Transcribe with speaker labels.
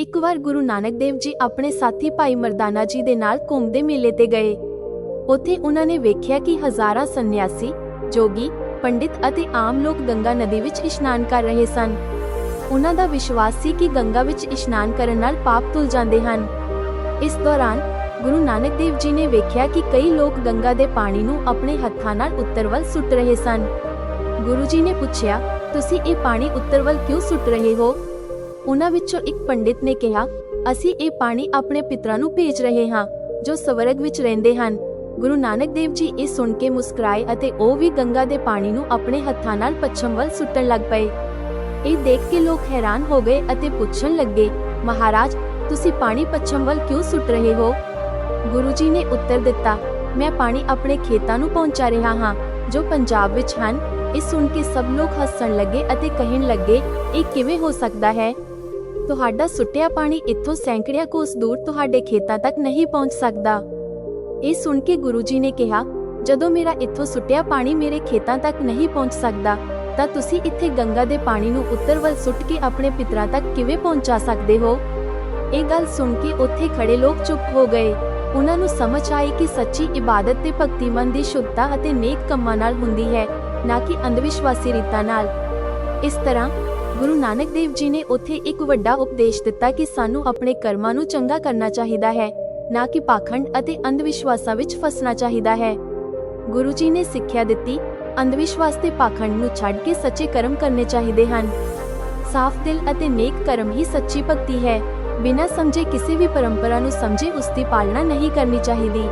Speaker 1: ਇੱਕ ਵਾਰ ਗੁਰੂ ਨਾਨਕ ਦੇਵ ਜੀ ਆਪਣੇ ਸਾਥੀ ਭਾਈ ਮਰਦਾਨਾ ਜੀ ਦੇ ਨਾਲ ਘੁੰਮਦੇ ਮੇਲੇ ਤੇ ਗਏ। ਉੱਥੇ ਉਹਨਾਂ ਨੇ ਵੇਖਿਆ ਕਿ ਹਜ਼ਾਰਾਂ ਸੰਨਿਆਸੀ, ਜੋਗੀ, ਪੰਡਿਤ ਅਤੇ ਆਮ ਲੋਕ ਗੰਗਾ ਨਦੀ ਵਿੱਚ ਇਸ਼ਨਾਨ ਕਰ ਰਹੇ ਸਨ। ਉਹਨਾਂ ਦਾ ਵਿਸ਼ਵਾਸ ਸੀ ਕਿ ਗੰਗਾ ਵਿੱਚ ਇਸ਼ਨਾਨ ਕਰਨ ਨਾਲ ਪਾਪ ਧੁਲ ਜਾਂਦੇ ਹਨ। ਇਸ ਦੌਰਾਨ ਗੁਰੂ ਨਾਨਕ ਦੇਵ ਜੀ ਨੇ ਵੇਖਿਆ ਕਿ ਕਈ ਲੋਕ ਗੰਗਾ ਦੇ ਪਾਣੀ ਨੂੰ ਆਪਣੇ ਹੱਥਾਂ ਨਾਲ ਉੱਤਰ ਵੱਲ ਸੁੱਟ ਰਹੇ ਸਨ। ਗੁਰੂ ਜੀ ਨੇ ਪੁੱਛਿਆ, ਤੁਸੀਂ ਇਹ ਪਾਣੀ ਉੱਤਰ ਵੱਲ ਕਿਉਂ ਸੁੱਟ ਰਹੇ ਹੋ? ਉਹਨਾਂ ਵਿੱਚੋਂ ਇੱਕ ਪੰਡਿਤ ਨੇ ਕਿਹਾ, ਅਸੀਂ ਇਹ ਪਾਣੀ ਆਪਣੇ ਪਿਤਰਾਂ ਨੂੰ ਭੇਜ ਰਹੇ ਹਾਂ, ਜੋ ਸਵਰਗ ਵਿੱਚ ਰਹਿੰਦੇ ਹਨ। ਗੁਰੂ ਨਾਨਕ ਦੇਵ ਜੀ ਇਹ ਸੁਣ ਕੇ ਮੁਸਕਰਾਏ ਅਤੇ ਉਹ ਵੀ ਗੰਗਾ ਦੇ ਪਾਣੀ ਨੂੰ ਆਪਣੇ ਹੱਥਾਂ ਨਾਲ ਪੱਛਮ ਵੱਲ ਸੁੱਟਣ ਲੱਗ ਪਏ। ਇਹ ਦੇਖ ਕੇ ਲੋਕ ਹੈਰਾਨ ਹੋ ਗਏ ਅਤੇ ਪੁੱਛਣ ਲੱਗੇ, ਮਹਾਰਾਜ, ਤੁਸੀਂ ਪਾਣੀ ਪੱਛਮ ਵੱਲ ਕਿਉਂ ਸੁੱਟ ਰਹੇ ਹੋ? ਗੁਰੂ ਜੀ ਨੇ ਉੱਤਰ ਦਿੱਤਾ, ਮੈਂ ਪਾਣੀ ਆਪਣੇ ਖੇਤਾਂ ਨੂੰ ਪਹੁੰਚਾ ਰਿਹਾ ਹਾਂ, ਜੋ ਪੰਜਾਬ ਵਿੱਚ ਹਨ। ਇਹ ਸੁਣ ਕੇ ਸਭ ਲੋਕ ਹੱਸਣ ਲੱਗੇ ਅਤੇ ਕਹਿਣ ਲੱਗੇ, ਇਹ ਕਿਵੇਂ ਹੋ ਸਕਦਾ ਹੈ? ਤੁਹਾਡਾ ਸੁੱਟਿਆ ਪਾਣੀ ਇੱਥੋਂ ਸੈਂਕੜਿਆਂ ਕੋਸ ਦੂਰ ਤੁਹਾਡੇ ਖੇਤਾਂ ਤੱਕ ਨਹੀਂ ਪਹੁੰਚ ਸਕਦਾ। ਇਹ ਸੁਣ ਕੇ ਗੁਰੂ ਜੀ ਨੇ ਕਿਹਾ, ਜਦੋਂ ਮੇਰਾ ਇੱਥੋਂ ਸੁੱਟਿਆ ਪਾਣੀ ਮੇਰੇ ਖੇਤਾਂ ਤੱਕ ਨਹੀਂ ਪਹੁੰਚ ਸਕਦਾ, ਤਾਂ ਤੁਸੀਂ ਇੱਥੇ ਗੰਗਾ ਦੇ ਪਾਣੀ ਨੂੰ ਉੱਤਰ ਵੱਲ ਸੁੱਟ ਕੇ ਆਪਣੇ ਪਿਤਰਾਂ ਤੱਕ ਕਿਵੇਂ ਪਹੁੰਚਾ ਸਕਦੇ ਹੋ? ਇਹ ਗੱਲ ਸੁਣ ਕੇ ਉੱਥੇ ਖੜੇ ਲੋਕ ਚੁੱਪ ਹੋ ਗਏ। ਉਹਨਾਂ ਨੂੰ ਸਮਝ ਆਈ ਕਿ ਸੱਚੀ ਇਬਾਦਤ ਤੇ ਭਗਤੀ ਮਨ ਦੀ ਸ਼ੁੱਧਤਾ ਅਤੇ ਨੇਕ ਕੰਮਾਂ ਨਾਲ ਹੁੰਦੀ ਹੈ, ਨਾ ਕਿ ਅੰਧਵਿਸ਼ਵਾਸੀ ਰੀਤਾਂ ਨਾਲ। ਇਸ ਤਰ੍ਹਾਂ ਗੁਰੂ ਨਾਨਕ ਦੇਵ ਜੀ ਨੇ ਉੱਥੇ ਇੱਕ ਵੱਡਾ ਉਪਦੇਸ਼ ਦਿੱਤਾ ਕਿ ਸਾਨੂੰ ਆਪਣੇ ਕਰਮਾਂ ਨੂੰ ਚੰਗਾ ਕਰਨਾ ਚਾਹੀਦਾ ਹੈ, ਨਾ ਕਿ ਪਾਖੰਡ ਅਤੇ ਅੰਧਵਿਸ਼ਵਾਸਾਂ ਵਿੱਚ ਫਸਣਾ ਚਾਹੀਦਾ ਹੈ। ਗੁਰੂ ਜੀ ਨੇ ਸਿੱਖਿਆ ਦਿੱਤੀ, ਅੰਧਵਿਸ਼ਵਾਸ ਤੇ ਪਾਖੰਡ ਨੂੰ ਛੱਡ ਕੇ ਸੱਚੇ ਕਰਮ ਕਰਨੇ ਚਾਹੀਦੇ ਹਨ। ਸਾਫ਼ ਦਿਲ ਅਤੇ ਨੇਕ ਕਰਮ ਹੀ ਸੱਚੀ ਭਗਤੀ ਹੈ, ਬਿਨਾਂ ਸਮਝੇ ਕਿਸੇ ਵੀ ਪਰੰਪਰਾ ਨੂੰ ਸਮਝੇ ਉਸ ਦੀ ਪਾਲਣਾ ਨਹੀਂ ਕਰਨੀ ਚਾਹੀਦੀ।